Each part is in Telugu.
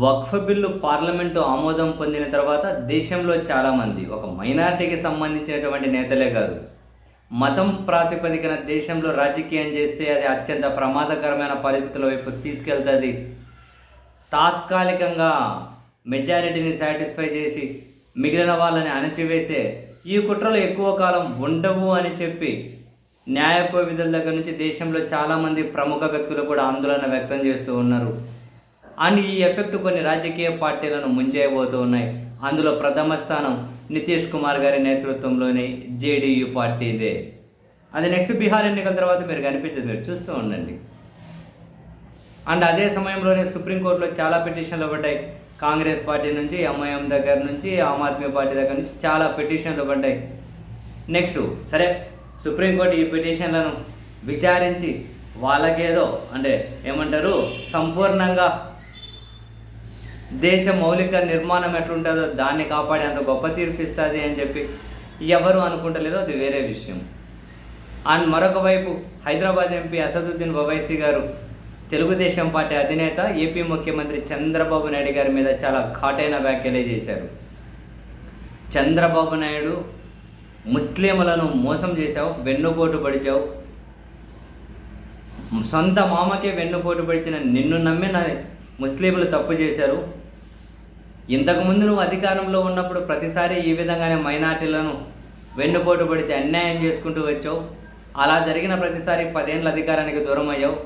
వక్ఫ్ బిల్లు పార్లమెంటు ఆమోదం పొందిన తర్వాత దేశంలో చాలామంది ఒక మైనారిటీకి సంబంధించినటువంటి నేతలే కాదు మతం ప్రాతిపదికన దేశంలో రాజకీయం చేస్తే అది అత్యంత ప్రమాదకరమైన పరిస్థితుల వైపు తీసుకెళ్తుంది. తాత్కాలికంగా మెజారిటీని సాటిస్ఫై చేసి మిగిలిన వాళ్ళని అణచివేసే ఈ కుట్రలు ఎక్కువ కాలం ఉండవు అని చెప్పి న్యాయ విధుల దగ్గర నుంచి దేశంలో చాలామంది ప్రముఖ వ్యక్తులు కూడా ఆందోళన వ్యక్తం చేస్తూ ఉన్నారు. అండ్ ఈ ఎఫెక్ట్ కొన్ని రాజకీయ పార్టీలను ముంచేయబోతూ ఉన్నాయి. అందులో ప్రథమ స్థానం నితీష్ కుమార్ గారి నేతృత్వంలోని జేడీయూ పార్టీదే. అది నెక్స్ట్ బీహార్ ఎన్నికల తర్వాత మీరు కనిపించదు మీరు చూస్తూ ఉండండి. అండ్ అదే సమయంలోనే సుప్రీంకోర్టులో చాలా పిటిషన్లు పడ్డాయి. కాంగ్రెస్ పార్టీ నుంచి ఎంఐఎం దగ్గర నుంచి ఆమ్ ఆద్మీ పార్టీ దగ్గర నుంచి చాలా పిటిషన్లు పడ్డాయి. నెక్స్ట్ సరే సుప్రీంకోర్టు ఈ పిటిషన్లను విచారించి వాళ్ళకేదో అంటే ఏమంటారు సంపూర్ణంగా దేశ మౌలిక నిర్మాణం ఎట్లుంటుందో దాన్ని కాపాడేంత గొప్ప తీర్పిస్తుంది అని చెప్పి ఎవరు అనుకుంటలేదో అది వేరే విషయం. అండ్ మరొక వైపు హైదరాబాద్ ఎంపీ అసదుద్దీన్ ఒవైసీ గారు తెలుగుదేశం పార్టీ అధినేత ఏపీ ముఖ్యమంత్రి చంద్రబాబు నాయుడు గారి మీద చాలా ఘాటైన వ్యాఖ్యలే చేశారు. చంద్రబాబు నాయుడు ముస్లింలను మోసం చేశావు వెన్నుపోటు పడిచావు. సొంత మామకే వెన్నుపోటు పడిచిన నిన్ను నమ్మిన ముస్లింలు తప్పు చేశారు. ఇంతకుముందు నువ్వు అధికారంలో ఉన్నప్పుడు ప్రతిసారి ఈ విధంగానే మైనార్టీలను వెన్నుపోటు పడిచి అన్యాయం చేసుకుంటూ వచ్చావు. అలా జరిగిన ప్రతిసారి పదేళ్ళ అధికారానికి దూరం అయ్యావు.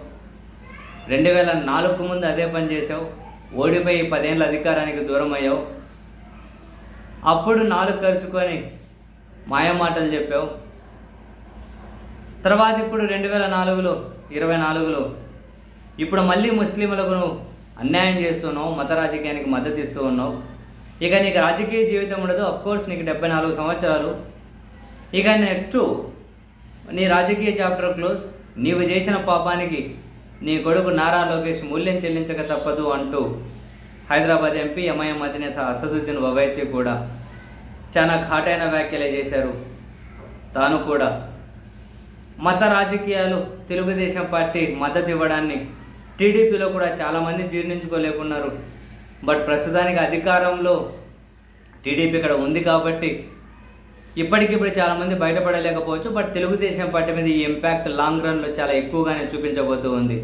రెండు వేల నాలుగు ముందు అదే పని చేసావు ఓడిపోయి పదేళ్ళ అధికారానికి దూరం అయ్యావు. అప్పుడు నాలుగు ఖర్చుకొని మాయమాటలు చెప్పావు. తర్వాత ఇప్పుడు రెండు వేల నాలుగులో ఇరవై నాలుగులో ఇప్పుడు మళ్ళీ ముస్లింలకు నువ్వు అన్యాయం చేస్తున్నావు మత రాజకీయానికి మద్దతు ఇస్తూ ఉన్నావు. ఇక నీకు రాజకీయ జీవితం ఉండదు కోర్స్ నీకు డెబ్బై నాలుగు సంవత్సరాలు. ఇక నెక్స్ట్ నీ రాజకీయ చాప్టర్ క్లోజ్ నీవు చేసిన పాపానికి నీ కొడుకు నారా లోకేష్ మూల్యం చెల్లించక తప్పదు అంటూ హైదరాబాద్ ఎంపీ ఎంఐఎం అధినేత అసదుద్దీన్ ఒవైసీ కూడా చాలా ఘాటైన వ్యాఖ్యలే చేశారు. తాను కూడా మత రాజకీయాలు తెలుగుదేశం పార్టీ మద్దతు ఇవ్వడాన్ని టీడీపీలో కూడా చాలామంది జీర్ణించుకోలేకున్నారు. బట్ ప్రస్తుతానికి అధికారంలో టీడీపీ ఇక్కడ ఉంది కాబట్టి ఇప్పటికిప్పుడు చాలామంది బయటపడలేకపోవచ్చు. బట్ తెలుగుదేశం పార్టీ మీద ఈ ఇంపాక్ట్ లాంగ్ రన్లో చాలా ఎక్కువగానే చూపించబోతూ ఉంది.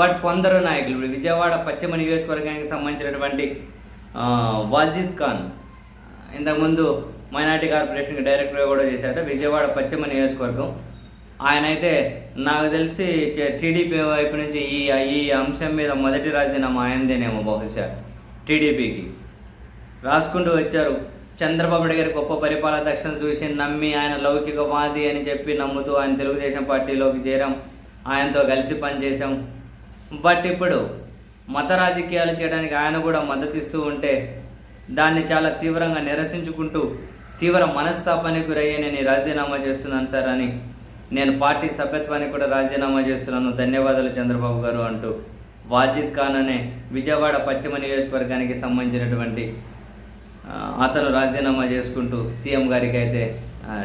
బట్ కొందరు నాయకులు ఇప్పుడు విజయవాడ పశ్చిమ నియోజకవర్గానికి సంబంధించినటువంటి వాజిద్ ఖాన్ ఇంతకుముందు మైనార్టీ కార్పొరేషన్కి డైరెక్టర్గా కూడా చేశారట. విజయవాడ పశ్చిమ నియోజకవర్గం. ఆయన అయితే నాకు తెలిసి టీడీపీ వైపు నుంచి ఈ ఈ అంశం మీద మొదటి రాజీనామా ఆయనదేనేమో బహుశా టీడీపీకి. రాసుకుంటూ వచ్చారు. చంద్రబాబు గారి గొప్ప పరిపాలన దక్షిణ చూసి నమ్మి ఆయన లౌకికవాది అని చెప్పి నమ్ముతూ ఆయన తెలుగుదేశం పార్టీలోకి చేరాం. ఆయనతో కలిసి పనిచేశాం. బట్ ఇప్పుడు మత రాజకీయాలు చేయడానికి ఆయన కూడా మద్దతు ఇస్తూ ఉంటే దాన్ని చాలా తీవ్రంగా నిరసించుకుంటూ తీవ్ర మనస్తాపానికి గురయ్యే నేను రాజీనామా చేస్తున్నాను సార్ అని నేను పార్టీ సభ్యత్వానికి కూడా రాజీనామా చేస్తున్నాను. ధన్యవాదాలు చంద్రబాబు గారు అంటూ వాజిద్ ఖాన్ అనే విజయవాడ పశ్చిమ నియోజకవర్గానికి సంబంధించినటువంటి అతను రాజీనామా చేసుకుంటూ సీఎం గారికి అయితే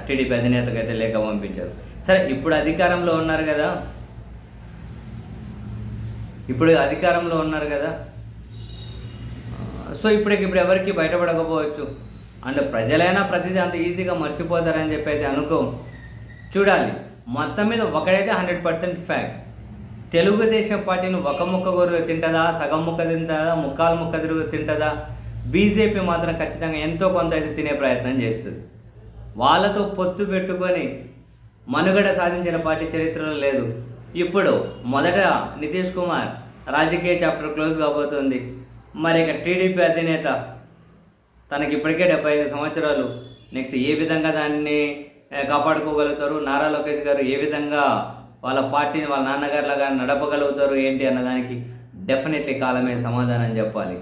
టీడీపీ అధినేతకు అయితే లేఖ పంపించారు. సరే ఇప్పుడు అధికారంలో ఉన్నారు కదా. ఇప్పుడు అధికారంలో ఉన్నారు కదా. సో ఇప్పటికి ఇప్పుడు ఎవరికి బయటపడకపోవచ్చు? అండ్ ప్రజలైనా ప్రతిదీ అంత ఈజీగా మర్చిపోతారని చెప్పి అయితే అనుకో. చూడాలి. మొత్తం మీద ఒకడైతే హండ్రెడ్ పర్సెంట్ ఫ్యాక్ట్. తెలుగుదేశం పార్టీని ఒక ముక్క గొర్రె తింటుందా సగం ముక్క తింటుందా ముక్కాలు ముక్క తిరుగు తింటుందా? బీజేపీ మాత్రం ఖచ్చితంగా ఎంతో కొంత అయితే తినే ప్రయత్నం చేస్తుంది. వాళ్ళతో పొత్తు పెట్టుకొని మనుగడ సాధించిన పార్టీ చరిత్రలో లేదు. ఇప్పుడు మొదట నితీష్ కుమార్ రాజకీయ చాప్టర్ క్లోజ్ కాబోతుంది. మరి ఇక టీడీపీ అధినేత తనకి ఇప్పటికే డెబ్బై ఐదు సంవత్సరాలు. నెక్స్ట్ ఏ విధంగా దాన్ని కాపాడుకోగలుగుతారు? నారా లోకేష్ గారు ఏ విధంగా వాళ్ళ పార్టీని వాళ్ళ నాన్నగారులాగా నడపగలుగుతారు ఏంటి అన్నదానికి డెఫినెట్లీ కాలమే సమాధానం చెప్పాలి.